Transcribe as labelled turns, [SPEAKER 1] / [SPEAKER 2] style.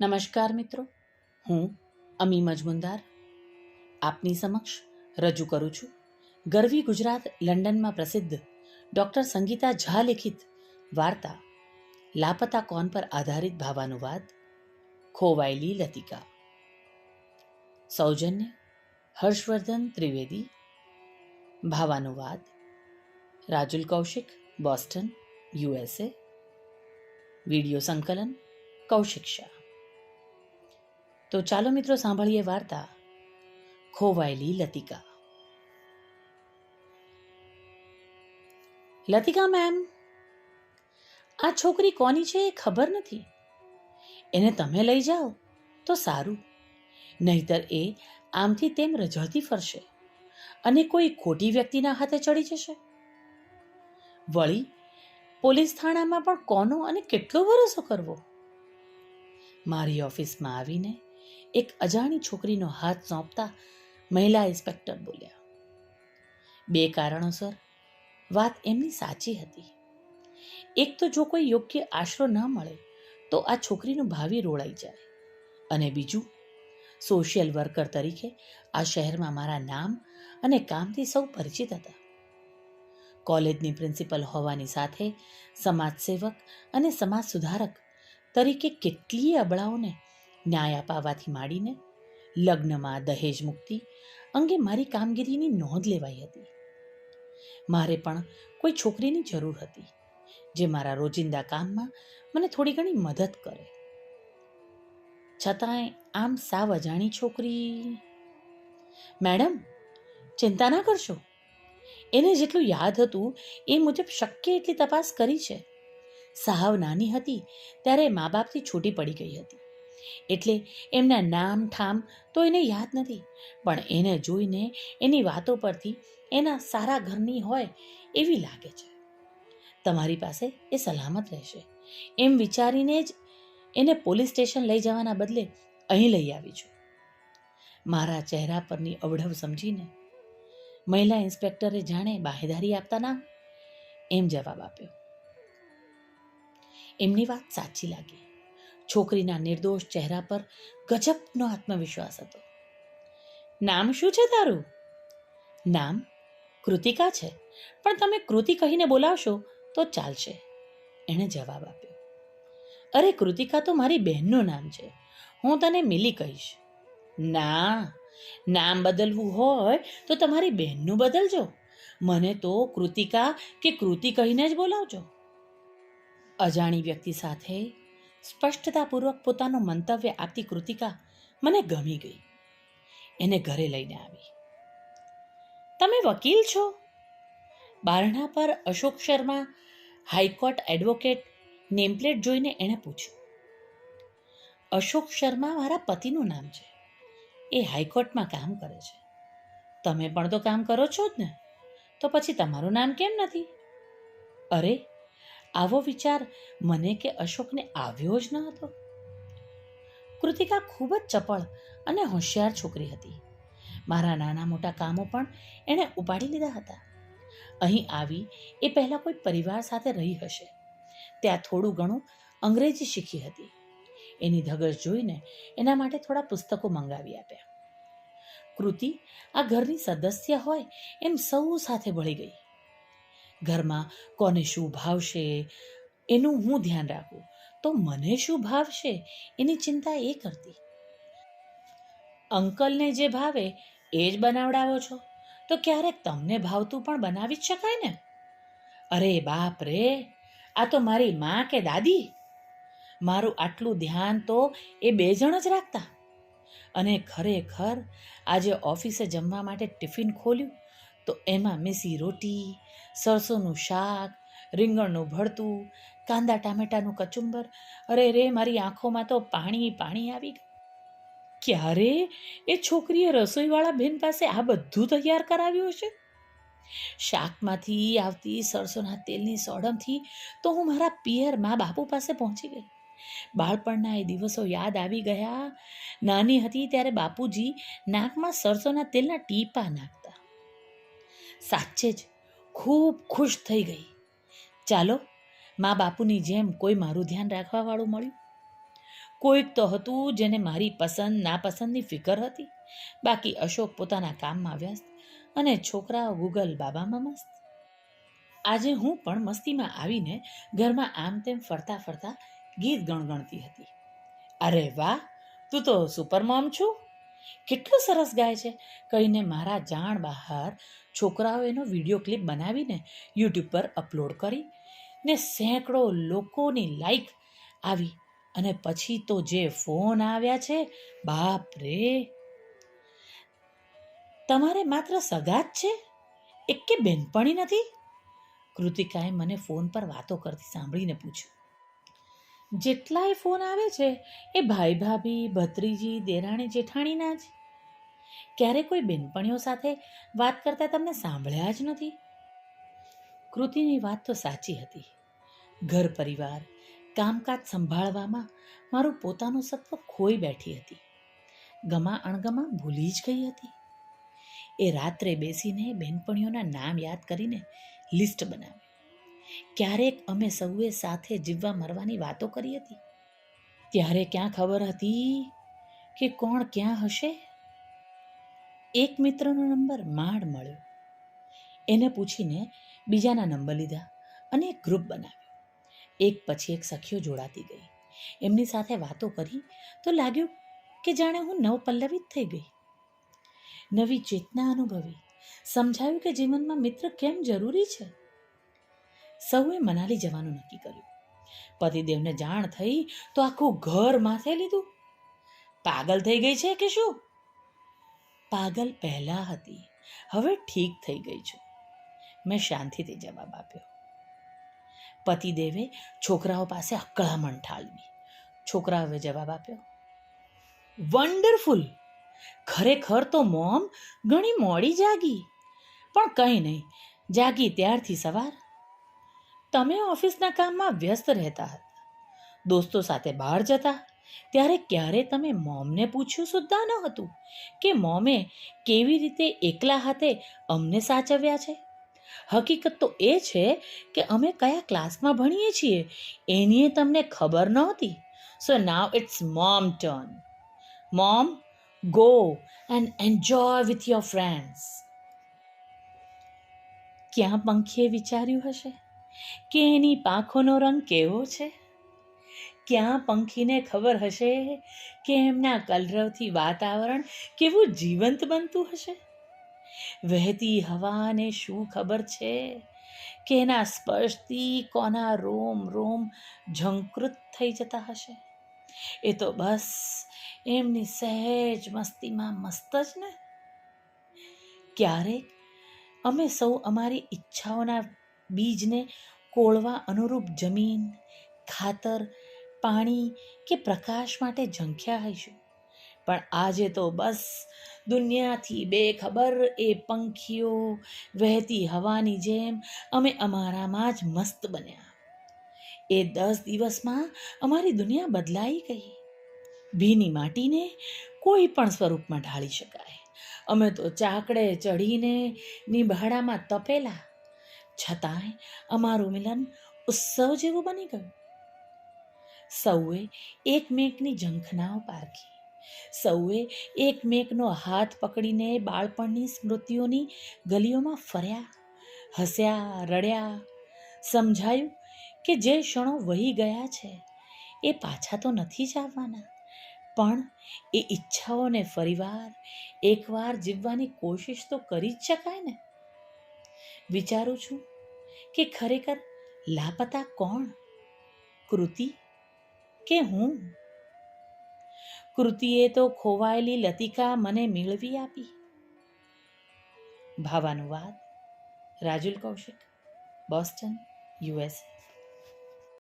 [SPEAKER 1] નમસ્કાર મિત્રો. હું અમી મજમુંદાર. આપની સમક્ષ રજૂ કરું છું. ગરવી ગુજરાત લંડનમાં પ્રસિદ્ધ ડૉક્ટર સંગીતા ઝા લિખિત વાર્તા લાપતા કોન પર આધારિત ભાવાનુવાદ ખોવાયેલી લતિકા. સૌજન્ય હર્ષવર્ધન ત્રિવેદી ભાવાનુવાદ Rajul Kaushik, Boston USA video સંકલન કૌશિક શાહ. તો ચાલો મિત્રો સાંભળીએ વાર્તા. ખોવાયેલી લતિકા. લતિકા મેમ, આ છોકરી કોની છે એ ખબર નથી? એને તમે લઈ જાઓ તો સારું. નહીતર એ આમથી તેમ રજળતી ફરશે અને કોઈ ખોટી વ્યક્તિના હાથે ચડી જશે. વળી, પોલીસ થાણામાં પણ કોનો અને કેટલો ભરોસો કરવો? મારી ઓફિસમાં આવીને એક અજાણી છોકરીનો હાથ સોંપતા મહિલા ઇન્સ્પેક્ટર બોલ્યા, બે કારણોસર, વાત એમની સાચી હતી. એક તો જો કોઈ યોગ્ય આશરો ન મળે, તો આ છોકરીનું ભાવિ રોળાઈ જાય. અને બીજું, સોશિયલ વર્કર તરીકે આ શહેરમાં મારા નામ અને કામથી સૌ પરિચિત હતા. કોલેજની પ્રિન્સિપલ હોવાની સાથે સમાજસેવક અને સમાજ સુધારક તરીકે કેટલીય અબળાઓને ન્યાય અપાવવાથી માંડીને લગ્નમાં દહેજ મુક્તિ અંગે મારી કામગીરીની નોંધ લેવાઈ હતી. મારે પણ કોઈ છોકરીની જરૂર હતી, જે મારા રોજિંદા કામમાં મને થોડી ઘણી મદદ કરે. છતાંય આમ સાવ અજાણી છોકરી? મેડમ, ચિંતા ના કરશો. એને જેટલું યાદ હતું, એ મુજબ શક્ય એટલી તપાસ કરી છે. સાવ નાની હતી, ત્યારે મા બાપથી છૂટી પડી ગઈ હતી. એટલે એમના નામ ઠામ તો એને યાદ નથી, પણ એને જોઈને એની વાતો પરથી એના સારા ઘરની હોય એવી લાગે છે. તમારી પાસે એ સલામત રહેશે. એમ વિચારીને જ એને પોલીસ સ્ટેશન લઈ જવાના બદલે અહીં લઈ આવી છું. મારા ચહેરા પરની અવઢવ સમજીને મહિલા ઇન્સ્પેક્ટરે જાણે બાહેદારી આપતા ના એમ જવાબ આપ્યો. એમની વાત સાચી લાગી. છોકરીના નિર્દોષ ચહેરા પર ગજબનો આત્મવિશ્વાસ હતો. નામ શું છે તારું? નામ કૃતિકા છે. પણ તમે કૃતિ કહીને બોલાવશો તો ચાલશે. એણે જવાબ આપ્યો. અરે કૃતિકા તો મારી બહેનનું નામ છે. હું તને મિલી કહીશ. ના, નામ બદલવું હોય તો તમારી બહેનનું બદલજો. મને તો કૃતિકા કે કૃતિ કહીને જ બોલાવજો. અજાણી વ્યક્તિ સાથે સ્પષ્ટતાપૂર્વક પોતાનું મંતવ્ય આપતી કૃતિકા મને ગમી ગઈ. એને ઘરે લઈને આવી. તમે વકીલ છો? બારણા પર Ashok Sharma high court advocate nameplate જોઈને એણે પૂછ્યું. અશોક શર્મા મારા પતિનું નામ છે. એ હાઈકોર્ટમાં કામ કરે છે. તમે પણ તો કામ કરો છો જ ને. તો પછી તમારું નામ કેમ નથી? અરે આવો વિચાર મને કે અશોકને આવ્યો જ ન હતો? કૃતિકા ખૂબ જ ચપળ અને હોશિયાર છોકરી હતી. મારા નાના મોટા કામો પણ એણે ઉપાડી લીધા હતા. અહીં આવી એ પહેલાં કોઈ પરિવાર સાથે રહી હશે. ત્યાં થોડું ઘણું અંગ્રેજી શીખી હતી. એની ધગશ જોઈને એના માટે થોડા પુસ્તકો મંગાવી આપ્યા. કૃતિ, આ ઘરની સદસ્ય હોય એમ સૌ સાથે ભળી ગઈ. ઘરમાં કોને શું ભાવશે એનું હું ધ્યાન રાખું. તો મને શું ભાવશે એની ચિંતા એ કરતી. અંકલને જે ભાવે એ જ બનાવડાવો છો. તો ક્યારેક તમને ભાવતું પણ બનાવી જ શકાય ને. અરે બાપ રે, આ તો મારી માં કે દાદી? મારું આટલું ધ્યાન તો એ બે જણ જ રાખતા. અને ખરેખર આજે ઓફિસે જમવા માટે ટિફિન ખોલ્યું, તો એમાં મેસી રોટી સરસોનું શાક, રીંગણનું ભરતું, કાંદા ટામેટાનું કચુંબર. અરે રે, મારી આંખોમાં તો પાણી પાણી આવી ગયું. ક્યારે? એ છોકરીએ રસોઈવાળા બેન પાસે આ બધું તૈયાર કરાવ્યું હશે? શાકમાંથી આવતી સરસોના તેલની સોડમથી તો હું મારા પિયર મા બાપુ પાસે પહોંચી ગઈ. બાળપણના એ દિવસો યાદ આવી ગયા. નાની હતી ત્યારે બાપુજી નાકમાં સરસોના તેલના ટીપા નાખતા. સાચે જ ખૂબ ખુશ થઈ ગઈ. ચાલો, મા બાપુની જેમ કોઈ મારું ધ્યાન રાખવાવાળું મળ્યું. કોઈક તો હતું જેને મારી પસંદ, નાપસંદની ફિકર હતી. બાકી અશોક પોતાના કામમાં વ્યસ્ત અને છોકરાઓ ગૂગલ બાબામાં મસ્ત. આજે હું પણ મસ્તીમાં આવીને ઘરમાં આમ તેમ ફરતા ફરતા ગીત ગણગણતી હતી. અરે વાહ, તું તો સુપર મોમ છું. કેટલું સરસ ગાય છે. કહીને મારા જાણ બહાર છોકરાઓ એનો વીડિયો ક્લિપ બનાવીને યુટ્યુબ પર અપલોડ કરી ને સેંકડો લોકોની લાઈક આવી અને પછી તો જે ફોન આવ્યા છે, બાપ રે. તમારે માત્ર સગા જ છે? એક કે બેનપણી નથી? કૃતિકાએ મને ફોન પર વાતો કરતી સાંભળીને પૂછ્યું. જેટલાય ફોન આવે છે, એ ભાઈ ભાભી, ભત્રીજી, દેરાણી, જેઠાણીના જ. ક્યારે કોઈ બેનપણીઓ સાથે વાત કરતા તમને સાંભળ્યા જ નથી. કૃતિની વાત તો સાચી હતી. ઘર પરિવાર, કામકાજ સંભાળવામાં મારું પોતાનું સત્વ ખોઈ બેઠી હતી. ગમા અણગમા ભૂલી જ ગઈ હતી. એ રાત્રે બેસીને બેનપણીઓના નામ યાદ કરીને લિસ્ટ બનાવી. ક્યારેક અમે સૌએ સાથે જીવવા મરવાની વાતો કરી હતી? ત્યારે ક્યાં ખબર હતી કે કોણ ક્યાં હશે? એક મિત્રનો નંબર માંડ મળ્યો. એને પૂછીને બીજાના નંબર લીધા અને એક ગ્રુપ બનાવ્યું. એક પછી એક સખીઓ જોડાતી ગઈ. એમની સાથે વાતો કરી તો લાગ્યું કે જાણે હું નવપલ્લવિત થઈ ગઈ. નવી ચેતના અનુભવી. સમજાયું કે જીવનમાં મિત્ર કેમ જરૂરી છે? સૌએ મનાલી જવાનું નક્કી કર્યું. પતિદેવને જાણ થઈ તો આખું ઘર માથે લીધું. પાગલ થઈ ગઈ છે કે શું? પાગલ પહેલા હતી, હવે ઠીક થઈ ગઈ છું. મેં શાંતિથી જવાબ આપ્યો. પતિદેવે છોકરાઓ પાસે અકળામણ ઠાલવી. છોકરાઓએ જવાબ આપ્યો. વન્ડરફુલ ખરેખર તો મોમ ઘણી મોડી જાગી. પણ કંઈ નહીં, જાગી ત્યારથી સવાર. તમે ઓફિસના કામમાં વ્યસ્ત રહેતા હતા. દોસ્તો સાથે બહાર જતા. ત્યારે ક્યારે તમે મોમને પૂછ્યું સુદ્ધા ન હતું કે મોમે કેવી રીતે એકલા હાથે અમને સાચવ્યા છે? હકીકત તો એ છે કે અમે કયા ક્લાસમાં ભણીએ છીએ એની તમને ખબર નહોતી. So now it's mom turn mom go and enjoy with your friends ક્યાં પંખીએ વિચાર્યું હશે? કે એની પાંખોનો રંગ કેવો છે? ક્યાં પંખીને ખબર હશે કે એમના કલરવથી વાતાવરણ કેવું જીવંત બનતું હશે? વહેતી હવાને શું ખબર છે કે એના સ્પર્શથી કોના રોમ રોમ ઝંકૃત થઈ જતા હશે? એ તો બસ એમની સહેજ મસ્તીમાં મસ્ત જ ને? ક્યારેક અમે સૌ અમારી ઈચ્છાઓના બીજને કોળવા અનુરૂપ જમીન, ખાતર, પાણી કે પ્રકાશ માટે ઝંખ્યા હઈશું પણ આજે તો બસ દુનિયાથી બેખબર એ પંખીઓ વહેતી હવાની જેમ અમે અમારામાં જ મસ્ત બન્યા. એ દસ દિવસમાં અમારી દુનિયા બદલાઈ ગઈ. ભીની માટીને કોઈ પણ સ્વરૂપમાં ઢાળી શકાય. અમે તો ચાકડે ચઢીને નિભાડામાં તપેલા. છતાંય અમારું મિલન ઉત્સવ જેવું બની ગયું. સૌએ એકમેકની ઝંખનાઓ પારખી. સૌએ એકમેકનો હાથ પકડીને બાળપણની સ્મૃતિઓની ગલીઓમાં ફર્યા, હસ્યા, રડ્યા. સમજાયું કે જે ક્ષણો વહી ગયા છે એ પાછા તો નથી જ આવવાના, પણ એ ઈચ્છાઓને ફરીવાર એકવાર જીવવાની કોશિશ તો કરી જ શકાય ને. વિચારું છું કે ખરેખર લાપતા કોણ? કૃતિ કે હું? કૃતિએ તો ખોવાયેલી લતિકા મને મેળવી આપી. ભાવાનુવાદ, રાજુલ કૌશિક, બોસ્ટન યુએસએ